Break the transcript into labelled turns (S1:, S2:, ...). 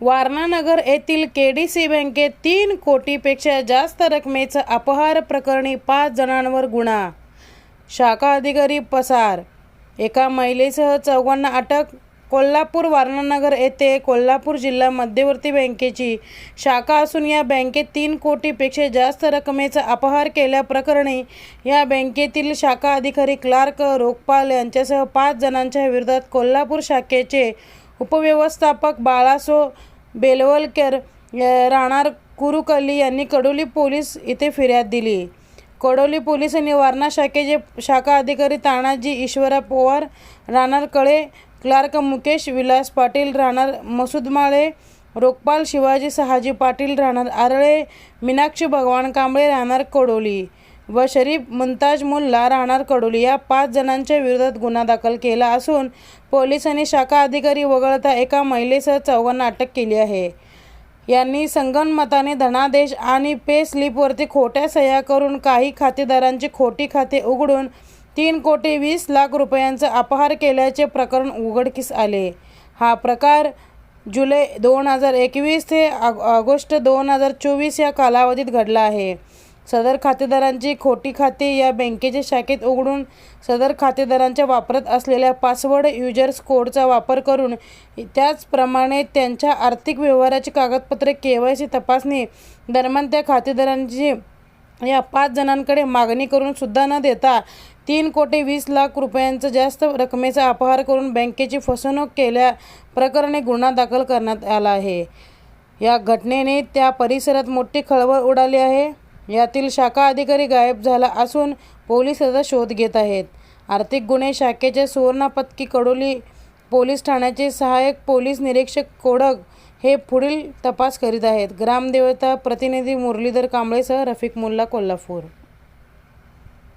S1: वारणानगर येथील के D C बँकेत तीन कोटीपेक्षा जास्त रकमेचं अपहार प्रकरणी पाच जणांवर गुन्हा. शाखा अधिकारी पसार. एका महिलेसह चौघांना अटक. कोल्हापूर वारणानगर येथे कोल्हापूर जिल्हा मध्यवर्ती बँकेची शाखा असून या बँकेत तीन कोटीपेक्षा जास्त रकमेचा अपहार केल्याप्रकरणी या बँकेतील शाखा अधिकारी क्लार्क रोखपाल यांच्यासह पाच जणांच्या विरोधात कोल्हापूर शाखेचे उपव्यवस्थापक बाळासो बेलवलकर राणार राहणार कुरुकल्ली यांनी कडोली पोलीस इथे फिर्याद दिली. कडोली पोलिसांनी वारणा शाखेचे शाखा अधिकारी तानाजी ईश्वरा पवार राहणार कळे क्लार्क मुकेश विलास पाटील राहणार मसूदमाळे रोकपाल शिवाजी सहाजी पाटील राहणार आरळे मीनाक्षी भगवान कांबळे राहणार कडोली. व शरीफ मुमताज मुल्ला राहणार कडोली या पाच जणांच्या विरोधात गुन्हा दाखल केला असून पोलिसांनी शाखा अधिकारी वगळता एका महिलेसह चौघांना अटक केली आहे. यांनी संगणमताने धनादेश आणि पे स्लिपवरती खोट्या सह्या करून काही खातेदारांची खोटी खाते उघडून तीन कोटी वीस लाख रुपयांचा अपहार केल्याचे प्रकरण उघडकीस आले. हा प्रकार जुलै दोन हजार एकवीस ते ऑगस्ट दोन हजार चोवीस या कालावधीत घडला आहे. सदर खातेदारांची खोटी खाते या बँकेच्या शाखेत उघडून सदर खातेदारांच्या वापरत असलेल्या पासवर्ड युजर्स कोडचा वापर करून त्याचप्रमाणे त्यांच्या आर्थिक व्यवहाराची कागदपत्रे के वाय सी तपासणी दरम्यान त्या खातेदारांची या पाच जणांकडे मागणी करून सुद्धा न देता तीन कोटी वीस लाख रुपयांचा जास्त रकमेचा अपहार करून बँकेची फसवणूक केल्या प्रकरणी गुन्हा दाखल करण्यात आला आहे. या घटनेने त्या परिसरात मोठी खळबळ उडाली आहे. यातील शाखा अधिकारी गायब झाला असून पोलीस त्याचा शोध घेत आहेत. आर्थिक गुन्हे शाखेचे सुवर्णपत्की कडोली पोलीस ठाण्याचे सहाय्यक पोलीस निरीक्षक कोडक हे पुढील तपास करीत आहेत. ग्रामदेवता प्रतिनिधी मुरलीधर कांबळेसह रफिक मुल्ला कोल्हापूर.